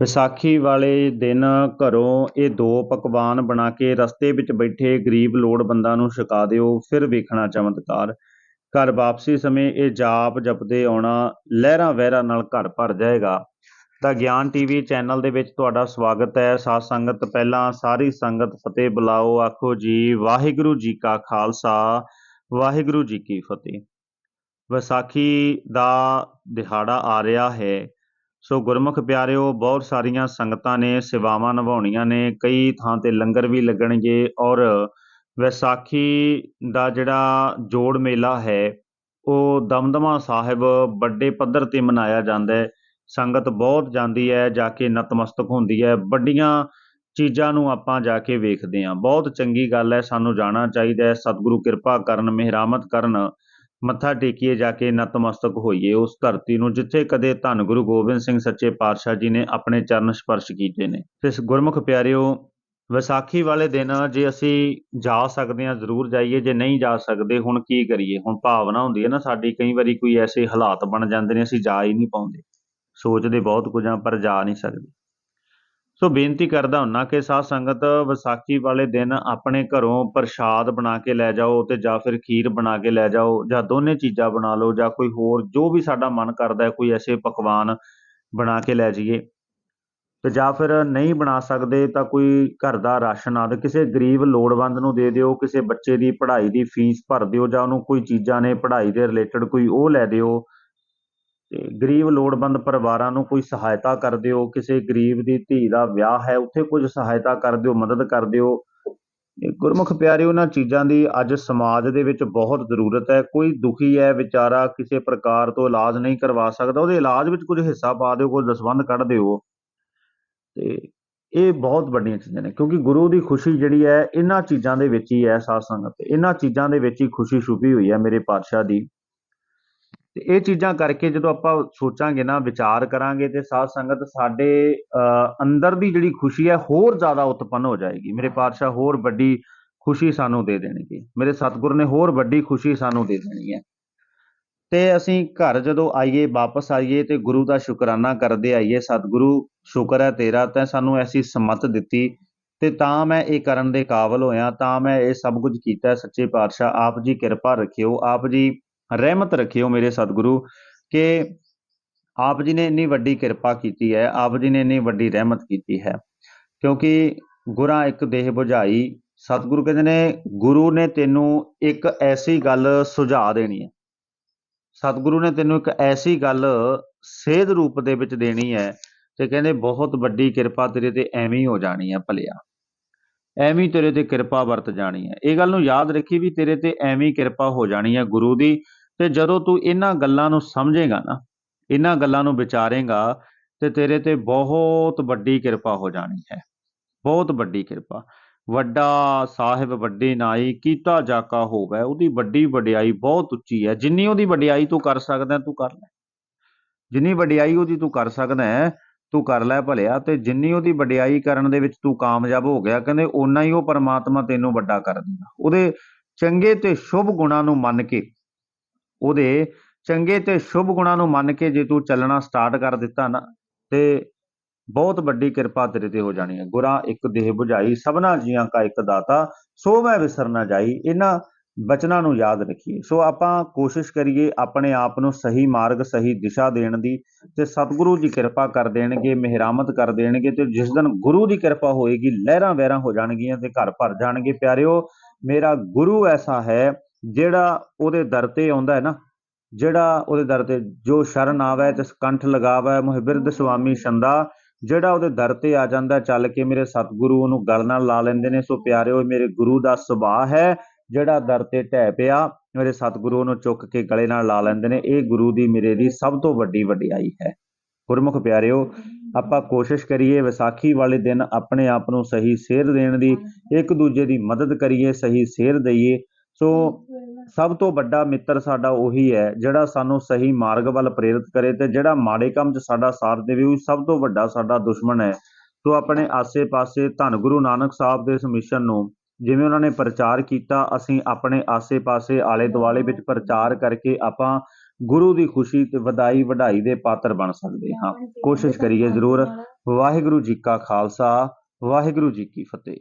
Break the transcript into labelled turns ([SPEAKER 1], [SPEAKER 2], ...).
[SPEAKER 1] ਵਿਸਾਖੀ ਵਾਲੇ ਦਿਨ ਘਰੋਂ ਇਹ ਦੋ ਪਕਵਾਨ ਬਣਾ ਕੇ ਰਸਤੇ ਵਿੱਚ ਬੈਠੇ ਗਰੀਬ ਲੋੜਵੰਦਾਂ ਨੂੰ ਛਕਾ ਦਿਓ, ਫਿਰ ਵੇਖਣਾ ਚਮਤਕਾਰ। ਘਰ ਵਾਪਸੀ ਸਮੇਂ ਇਹ ਜਾਪ ਜਪਦੇ ਆਉਣਾ ਲਹਿਰਾਂ ਵਹਿਰਾਂ ਨਾਲ ਘਰ ਭਰ ਜਾਏਗਾ। ਤਾਂ ਗਿਆਨ ਟੀਵੀ ਚੈਨਲ ਦੇ ਵਿੱਚ ਤੁਹਾਡਾ ਸਵਾਗਤ ਹੈ। ਸਾਧ ਸੰਗਤ, ਪਹਿਲਾਂ ਸਾਰੀ ਸੰਗਤ ਫਤਿਹ ਬੁਲਾਓ। ਆਖੋ ਜੀ, ਵਾਹਿਗੁਰੂ ਜੀ ਕਾ ਖਾਲਸਾ, ਵਾਹਿਗੁਰੂ ਜੀ ਕੀ ਫਤਿਹ। ਵਿਸਾਖੀ ਦਾ ਦਿਹਾੜਾ ਆ ਰਿਹਾ ਹੈ। ਸੋ ਗੁਰਮੁਖ ਪਿਆਰਿਓ, ਬਹੁਤ ਸਾਰੀਆਂ ਸੰਗਤਾਂ ਨੇ ਸੇਵਾਵਾਂ ਨਿਭਾਉਣੀਆਂ ਨੇ। ਕਈ ਥਾਂ ਤੇ ਲੰਗਰ ਵੀ ਲੱਗਣਗੇ ਔਰ ਵਿਸਾਖੀ ਦਾ ਜਿਹੜਾ ਜੋੜ ਮੇਲਾ ਹੈ, ਉਹ ਦਮਦਮਾ ਸਾਹਿਬ ਵੱਡੇ ਪੱਧਰ ਤੇ ਮਨਾਇਆ ਜਾਂਦਾ ਹੈ। ਸੰਗਤ ਬਹੁਤ ਜਾਂਦੀ ਹੈ, ਜਾ ਕੇ ਨਤਮਸਤਕ ਹੁੰਦੀ ਹੈ। ਵੱਡੀਆਂ ਚੀਜ਼ਾਂ ਨੂੰ ਆਪਾਂ ਜਾ ਕੇ ਵੇਖਦੇ ਹਾਂ। ਬਹੁਤ ਚੰਗੀ ਗੱਲ ਹੈ, ਸਾਨੂੰ ਜਾਣਾ ਚਾਹੀਦਾ ਹੈ। ਸਤਿਗੁਰੂ ਕਿਰਪਾ ਕਰਨ, ਮਿਹਰਾਮਤ ਕਰਨ। ਮੱਥਾ ਟੇਕੀਏ ਜਾ ਕੇ ਨਤਮਸਤਕ ਹੋਈਏ, ਉਸ ਧਰਤੀ ਨੂੰ ਜਿੱਥੇ ਕਦੇ ਧੰਨ ਗੁਰੂ ਗੋਬਿੰਦ ਸਿੰਘ ਸੱਚੇ ਪਾਤਸ਼ਾਹ ਜੀ ਨੇ ਆਪਣੇ ਚਰਨ ਸਪਰਸ਼ ਕੀਤੇ ਨੇ। ਤੇ ਇਸ ਗੁਰਮੁਖ ਪਿਆਰਿਓ, ਵਿਸਾਖੀ ਵਾਲੇ ਦਿਨ ਜੇ ਅਸੀਂ ਜਾ ਸਕਦੇ ਹਾਂ, ਜ਼ਰੂਰ ਜਾਈਏ, ਜੇ ਨਹੀਂ ਜਾ ਸਕਦੇ, ਹੁਣ ਕੀ ਕਰੀਏ? ਹੁਣ ਭਾਵਨਾ ਹੁੰਦੀ ਹੈ ਨਾ, ਸਾਡੀ ਕਈ ਵਾਰੀ ਕੋਈ ਐਸੇ ਹਾਲਾਤ ਬਣ ਜਾਂਦੇ ਨੇ, ਅਸੀਂ ਜਾ ਹੀ ਨਹੀਂ ਪਾਉਂਦੇ। ਸੋਚਦੇ ਬਹੁਤ ਕੁਝ ਆ ਪਰ ਜਾ ਨਹੀਂ ਸਕਦੇ। ਸੋ ਬੇਨਤੀ ਕਰਦਾ ਹੁੰਨਾ ਕਿ ਸਾਧ ਸੰਗਤ ਵਿਸਾਖੀ ਵਾਲੇ ਦਿਨ ਆਪਣੇ ਘਰੋਂ ਪ੍ਰਸ਼ਾਦ ਬਣਾ ਕੇ ਲੈ ਜਾਓ ਤੇ ਜਾਂ ਫਿਰ ਖੀਰ ਬਣਾ ਕੇ ਲੈ ਜਾਓ ਜਾਂ ਦੋਨੇ ਚੀਜ਼ਾਂ ਬਣਾ ਲਓ ਜਾਂ ਕੋਈ ਹੋਰ ਜੋ ਵੀ ਸਾਡਾ ਮਨ ਕਰਦਾ ਹੈ, ਕੋਈ ਐਸੇ ਪਕਵਾਨ ਬਣਾ ਕੇ ਲੈ ਜਾਈਏ। ਤੇ ਜਾਂ ਫਿਰ ਨਹੀਂ ਬਣਾ ਸਕਦੇ ਤਾਂ ਕੋਈ ਘਰ ਦਾ ਰਾਸ਼ਨ ਆਦਿ, ਕਿਸੇ ਗਰੀਬ ਲੋੜਵੰਦ ਨੂੰ ਦੇ ਦਿਓ, ਕਿਸੇ ਬੱਚੇ ਦੀ ਪੜ੍ਹਾਈ ਦੀ ਫੀਸ ਭਰ ਦਿਓ ਜਾਂ ਉਹਨੂੰ ਕੋਈ ਚੀਜ਼ਾਂ ਨੇ ਪੜ੍ਹਾਈ ਦੇ ਰਿਲੇਟਡ ਕੋਈ ਉਹ ਲੈ ਦਿਓ ਗਰੀਬ ਲੋੜਵੰਦ ਪਰਿਵਾਰਾਂ ਨੂੰ ਕੋਈ ਸਹਾਇਤਾ ਕਰ ਦਿਓ, ਕਿਸੇ ਗਰੀਬ ਦੀ ਧੀ ਦਾ ਵਿਆਹ ਹੈ, ਉੱਥੇ ਕੁਝ ਸਹਾਇਤਾ ਕਰ ਦਿਓ, ਮਦਦ ਕਰ ਦਿਓ। ਇਹ ਗੁਰਮੁਖ ਪਿਆਰੇ, ਉਹਨਾਂ ਚੀਜ਼ਾਂ ਦੀ ਅੱਜ ਸਮਾਜ ਦੇ ਵਿੱਚ ਬਹੁਤ ਜ਼ਰੂਰਤ ਹੈ। ਕੋਈ ਦੁਖੀ ਹੈ, ਵਿਚਾਰਾ ਕਿਸੇ ਪ੍ਰਕਾਰ ਤੋਂ ਇਲਾਜ ਨਹੀਂ ਕਰਵਾ ਸਕਦਾ, ਉਹਦੇ ਇਲਾਜ ਵਿੱਚ ਕੁਝ ਹਿੱਸਾ ਪਾ ਦਿਓ ਕੋਈ ਦਸਵੰਧ ਕੱਢ ਦਿਓ। ਤੇ ਇਹ ਬਹੁਤ ਵੱਡੀਆਂ ਚੀਜ਼ਾਂ ਨੇ, ਕਿਉਂਕਿ ਗੁਰੂ ਦੀ ਖੁਸ਼ੀ ਜਿਹੜੀ ਹੈ, ਇਹਨਾਂ ਚੀਜ਼ਾਂ ਦੇ ਵਿੱਚ ਹੀ ਹੈ ਸਾਧ ਸੰਗਤ। ਇਹਨਾਂ ਚੀਜ਼ਾਂ ਦੇ ਵਿੱਚ ਹੀ ਖੁਸ਼ੀ ਛੁਪੀ ਹੋਈ ਹੈ ਮੇਰੇ ਪਾਤਸ਼ਾਹ ਦੀ। ਤੇ ਇਹ ਚੀਜ਼ਾਂ ਕਰਕੇ ਜਦੋਂ ਆਪਾਂ ਸੋਚਾਂਗੇ ਨਾ ਵਿਚਾਰ ਕਰਾਂਗੇ ਤੇ ਸਾਧ ਸੰਗਤ ਸਾਡੇ ਅਹ, ਅੰਦਰ ਦੀ ਜਿਹੜੀ ਖੁਸ਼ੀ ਹੈ ਹੋਰ ਜ਼ਿਆਦਾ ਉਤਪੰਨ ਹੋ ਜਾਏਗੀ। ਮੇਰੇ ਪਾਤਸ਼ਾਹ ਹੋਰ ਵੱਡੀ ਖੁਸ਼ੀ ਸਾਨੂੰ ਦੇ ਦੇਣਗੇ। ਮੇਰੇ ਸਤਿਗੁਰ ਨੇ ਹੋਰ ਵੱਡੀ ਖੁਸ਼ੀ ਸਾਨੂੰ ਦੇ ਦੇਣੀ ਹੈ। ਤੇ ਅਸੀਂ ਘਰ ਜਦੋਂ ਆਈਏ ਵਾਪਸ ਆਈਏ ਤੇ ਗੁਰੂ ਦਾ ਸ਼ੁਕਰਾਨਾ ਕਰਦੇ ਆਈਏ ਸਤਿਗੁਰੂ ਸ਼ੁਕਰ ਹੈ ਤੇਰਾ ਤੈਂ ਸਾਨੂੰ ਐਸੀ ਸਮਤ ਦਿੱਤੀ ਤੇ ਤਾਂ ਮੈਂ ਇਹ ਕਰਨ ਦੇ ਕਾਬਲ ਹੋਇਆ ਤਾਂ ਮੈਂ ਇਹ ਸਭ ਕੁਝ ਕੀਤਾ ਸੱਚੇ ਪਾਤਸ਼ਾਹ ਆਪ ਜੀ ਕਿਰਪਾ ਰੱਖਿਓ ਆਪ ਜੀ ਰਹਿਮਤ ਰੱਖਿਓ ਮੇਰੇ ਸਤਿਗੁਰੂ, ਕਿ ਆਪ ਜੀ ਨੇ ਇੰਨੀ ਵੱਡੀ ਕਿਰਪਾ ਕੀਤੀ ਹੈ, ਆਪ ਜੀ ਨੇ ਇੰਨੀ ਵੱਡੀ ਰਹਿਮਤ ਕੀਤੀ ਹੈ। ਕਿਉਂਕਿ ਗੁਰਾਂ ਇੱਕ ਦੇਹ 부ਝਾਈ ਸਤਿਗੁਰੂ ਕਹਿੰਦੇ ਨੇ, ਗੁਰੂ ਨੇ ਤੈਨੂੰ ਇੱਕ ਐਸੀ ਗੱਲ ਸੁਝਾ ਦੇਣੀ ਹੈ। ਸਤਿਗੁਰੂ ਨੇ ਤੈਨੂੰ ਇੱਕ ਐਸੀ ਗੱਲ ਸੇਧ ਰੂਪ ਦੇ ਵਿੱਚ ਦੇਣੀ ਹੈ, ਤੇ ਕਹਿੰਦੇ ਬਹੁਤ ਵੱਡੀ ਕਿਰਪਾ ਤੇਰੇ ਤੇ ਐਵੇਂ ਹੋ ਜਾਣੀ ਹੈ ਭਲਿਆ। ਐਵੇਂ ਤੇਰੇ ਤੇ ਕਿਰਪਾ ਵਰਤ ਜਾਣੀ ਹੈ। ਇਹ ਗੱਲ ਨੂੰ ਯਾਦ ਰੱਖੀ ਵੀ ਤੇਰੇ ਤੇ ਐਵੇਂ ਕਿਰਪਾ ਹੋ ਜਾਣੀ ਹੈ ਗੁਰੂ ਦੀ। ਤੇ ਜਦੋਂ ਤੂੰ ਇਹਨਾਂ ਗੱਲਾਂ ਨੂੰ ਸਮਝੇਗਾ ਨਾ, ਇਹਨਾਂ ਗੱਲਾਂ ਨੂੰ ਵਿਚਾਰੇਗਾ, ਤੇ ਤੇਰੇ ਤੇ ਬਹੁਤ ਵੱਡੀ ਕਿਰਪਾ ਹੋ ਜਾਣੀ ਹੈ। ਬਹੁਤ ਵੱਡੀ ਕਿਰਪਾ। ਵੱਡਾ ਸਾਹਿਬ, ਵੱਡੀ ਨਾਈ, ਕੀਤਾ ਜਾਕਾ ਹੋਵੇ, ਉਹਦੀ ਵੱਡੀ ਵਡਿਆਈ ਬਹੁਤ ਉੱਚੀ ਹੈ। ਜਿੰਨੀ ਉਹਦੀ ਵਡਿਆਈ ਤੂੰ ਕਰ ਸਕਦਾ ਤੂੰ ਕਰ ਲੈ। ਜਿੰਨੀ ਵਡਿਆਈ ਉਹਦੀ ਤੂੰ ਕਰ ਸਕਦਾ ਹੈ, ਤੂੰ ਕਰ ਲੈ ਭਲਿਆ, ਤੇ ਜਿੰਨੀ ਉਹਦੀ ਵਡਿਆਈ ਕਰਨ ਦੇ ਵਿੱਚ ਤੂੰ ਕਾਮਯਾਬ ਹੋ ਗਿਆ, ਕਹਿੰਦੇ ਓਨਾ ਹੀ ਉਹ ਪਰਮਾਤਮਾ ਤੈਨੂੰ ਵੱਡਾ ਕਰ ਦਿੰਦਾ। ਉਹਦੇ ਚੰਗੇ ਤੇ ਸ਼ੁਭ ਗੁਣਾਂ ਨੂੰ ਮੰਨ ਕੇ ਉਹਦੇ ਚੰਗੇ ਤੇ ਸ਼ੁਭ ਗੁਣਾਂ ਨੂੰ ਮੰਨ ਕੇ ਜੇ ਤੂੰ ਚੱਲਣਾ ਸਟਾਰਟ ਕਰ ਦਿੱਤਾ ਨਾ, ਤੇ ਬਹੁਤ ਵੱਡੀ ਕਿਰਪਾ ਤੇਰੇ ਤੇ ਹੋ ਜਾਣੀ ਹੈ। ਗੁਰਾਂ, ਇੱਕ ਦੇਹ 부ਝਾਈ ਸਭਨਾ ਜੀਆਂ ਕਾ ਇੱਕ ਦਾਤਾ, ਸੋ ਮੈਂ ਵਿਸਰ ਨਾ ਜਾਈ, ਇਹਨਾਂ ਬਚਨਾਂ ਨੂੰ ਯਾਦ ਰੱਖੀਏ। ਸੋ ਆਪਾਂ ਕੋਸ਼ਿਸ਼ ਕਰੀਏ ਆਪਣੇ ਆਪ ਨੂੰ ਸਹੀ ਮਾਰਗ, ਸਹੀ ਦਿਸ਼ਾ ਦੇਣ ਦੀ, ਤੇ ਸਤਿਗੁਰੂ ਜੀ ਕਿਰਪਾ ਕਰ ਦੇਣਗੇ, ਮਿਹਰਾਮਤ ਕਰ ਦੇਣਗੇ, ਤੇ ਜਿਸ ਦਿਨ ਗੁਰੂ ਦੀ ਕਿਰਪਾ ਹੋਏਗੀ ਲਹਿਰਾਂ ਵਹਿਰਾਂ ਹੋ ਜਾਣਗੀਆਂ ਤੇ ਘਰ ਭਰ ਜਾਣਗੇ। ਪਿਆਰਿਓ, ਮੇਰਾ ਗੁਰੂ ਐਸਾ ਹੈ ਜਿਹੜਾ ਉਹਦੇ ਦਰ ਤੇ ਆਉਂਦਾ ਹੈ ਨਾ ਜਿਹੜਾ ਉਹਦੇ ਦਰ ਤੇ ਜੋ ਸ਼ਰਨ ਆਵੇ ਤੇ ਕੰਠ ਲਗਾਵੇ ਮੋਹਿ ਬਿਰਧ ਸੁਆਮੀ ਛੰਦਾ ਜਿਹੜਾ ਉਹਦੇ ਦਰ ਤੇ ਆ ਜਾਂਦਾ ਚੱਲ ਕੇ ਮੇਰੇ ਸਤਿਗੁਰੂ ਉਹਨੂੰ ਗਲ ਨਾਲ ਲਾ ਲੈਂਦੇ ਨੇ ਸੋ ਪਿਆਰਿਓ ਮੇਰੇ ਗੁਰੂ ਦਾ ਸੁਭਾਅ ਹੈ ਜਿਹੜਾ ਦਰ ਤੇ ਢਹਿ ਪਿਆ ਮੇਰੇ ਸਤਿਗੁਰੂ ਉਹਨੂੰ ਚੁੱਕ ਕੇ ਗਲੇ ਨਾਲ ਲਾ ਲੈਂਦੇ ਨੇ ਇਹ ਗੁਰੂ ਦੀ ਮੇਰੇ ਦੀ ਸਭ ਤੋਂ ਵੱਡੀ ਵਡਿਆਈ ਹੈ। ਗੁਰਮੁਖ ਪਿਆਰਿਓ ਆਪਾਂ ਕੋਸ਼ਿਸ਼ ਕਰੀਏ ਵਿਸਾਖੀ ਵਾਲੇ ਦਿਨ ਆਪਣੇ ਆਪ ਨੂੰ ਸਹੀ ਸੇਧ ਦੇਣ ਦੀ ਇੱਕ ਦੂਜੇ ਦੀ ਮਦਦ ਕਰੀਏ ਸਹੀ ਸੇਧ ਦਈਏ ਸੋ ਸਭ ਤੋਂ ਵੱਡਾ ਮਿੱਤਰ ਸਾਡਾ ਉਹੀ ਹੈ ਜਿਹੜਾ ਸਾਨੂੰ ਸਹੀ ਮਾਰਗ ਵੱਲ ਪ੍ਰੇਰਿਤ ਕਰੇ ਤੇ ਜਿਹੜਾ ਮਾੜੇ ਕੰਮ 'ਚ ਸਾਡਾ ਸਾਥ ਦੇਵੇ ਉਹ ਸਭ ਤੋਂ ਵੱਡਾ ਸਾਡਾ ਦੁਸ਼ਮਣ ਹੈ। ਸੋ ਆਪਣੇ ਆਸੇ-ਪਾਸੇ ਧੰਨ ਗੁਰੂ ਨਾਨਕ ਸਾਹਿਬ ਦੇ ਇਸ ਮਿਸ਼ਨ ਨੂੰ ਜਿਵੇਂ ਉਹਨਾਂ ਨੇ ਪ੍ਰਚਾਰ ਕੀਤਾ ਅਸੀਂ ਆਪਣੇ ਆਸੇ-ਪਾਸੇ ਆਲੇ-ਦੁਆਲੇ ਵਿੱਚ ਪ੍ਰਚਾਰ ਕਰਕੇ ਆਪਾਂ ਗੁਰੂ ਦੀ ਖੁਸ਼ੀ ਤੇ ਵਧਾਈ ਵਢਾਈ ਦੇ ਪਾਤਰ ਬਣ ਸਕਦੇ ਹਾਂ। ਕੋਸ਼ਿਸ਼ ਕਰੀਏ ਜ਼ਰੂਰ। ਵਾਹਿਗੁਰੂ ਜੀ ਕਾ ਖਾਲਸਾ ਵਾਹਿਗੁਰੂ ਜੀ ਕੀ ਫਤਿਹ।